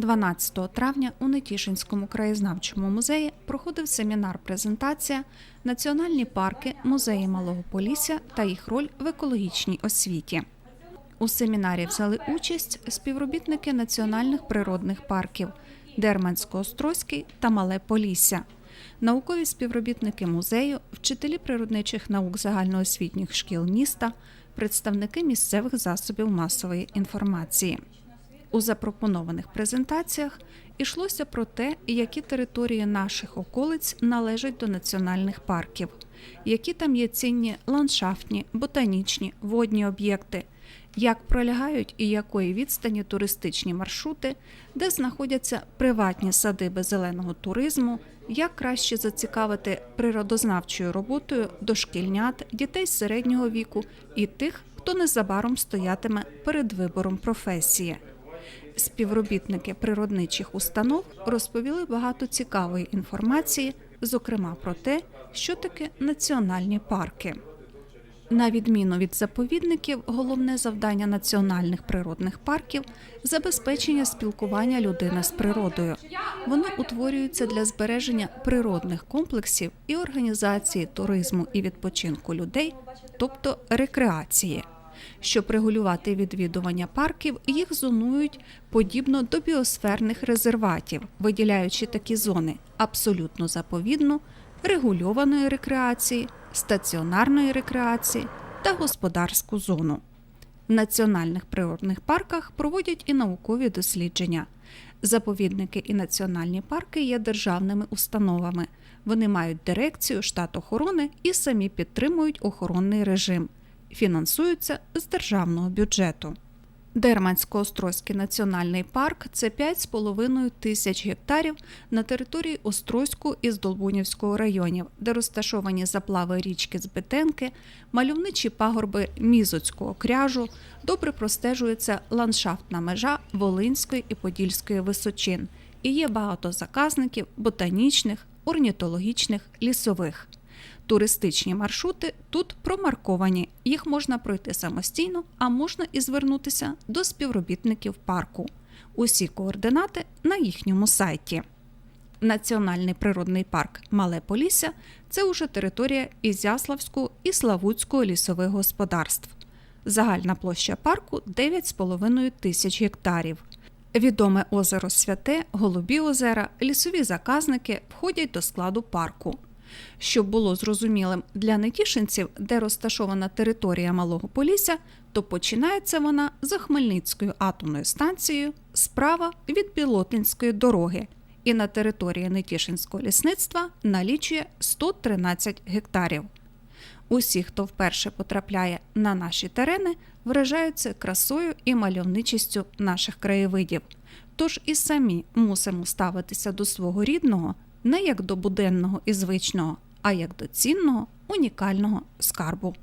12 травня у Нетішинському краєзнавчому музеї проходив семінар-презентація Національні парки музеї Малого Полісся та їх роль в екологічній освіті. У семінарі взяли участь співробітники національних природних парків Дермансько-Острозький та Мале Полісся, наукові співробітники музею, вчителі природничих наук загальноосвітніх шкіл міста, представники місцевих засобів масової інформації. У запропонованих презентаціях йшлося про те, які території наших околиць належать до національних парків, які там є цінні ландшафтні, ботанічні, водні об'єкти, як пролягають і якої відстані туристичні маршрути, де знаходяться приватні садиби зеленого туризму, як краще зацікавити природознавчою роботою дошкільнят, дітей середнього віку і тих, хто незабаром стоятиме перед вибором професії. Співробітники природничих установ розповіли багато цікавої інформації, зокрема про те, що таке національні парки. На відміну від заповідників, головне завдання національних природних парків забезпечення спілкування людини з природою. Вони утворюються для збереження природних комплексів і організації туризму і відпочинку людей, тобто рекреації. Щоб регулювати відвідування парків, їх зонують подібно до біосферних резерватів, виділяючи такі зони абсолютно заповідну, регульованої рекреації, стаціонарної рекреації та господарську зону. В національних природних парках проводять і наукові дослідження. Заповідники і національні парки є державними установами. Вони мають дирекцію, штат охорони і самі підтримують охоронний режим. Фінансуються з державного бюджету. Дермансько-Острозький національний парк це 5,5 тисяч гектарів на території Острозьку і Здолбунівського районів, де розташовані заплави річки Збитенки, мальовничі пагорби Мізоцького кряжу, добре простежується ландшафтна межа Волинської і Подільської височин. І є багато заказників ботанічних, орнітологічних, лісових. Туристичні маршрути тут промарковані. Їх можна пройти самостійно, а можна і звернутися до співробітників парку. Усі координати на їхньому сайті. Національний природний парк Мале Полісся це уже територія Ізяславського і Славутського лісових господарств. Загальна площа парку 9,5 тисяч гектарів. Відоме озеро Святе, Голубі озера, лісові заказники входять до складу парку. Щоб було зрозумілим для нетішинців, де розташована територія Малого Полісся, то починається вона за Хмельницькою атомною станцією справа від Білотинської дороги і на території Нетішинського лісництва налічує 113 гектарів. Усі, хто вперше потрапляє на наші терени, вражаються красою і мальовничістю наших краєвидів. Тож і самі мусимо ставитися до свого рідного не як до буденного і звичного, а як до цінного, унікального скарбу.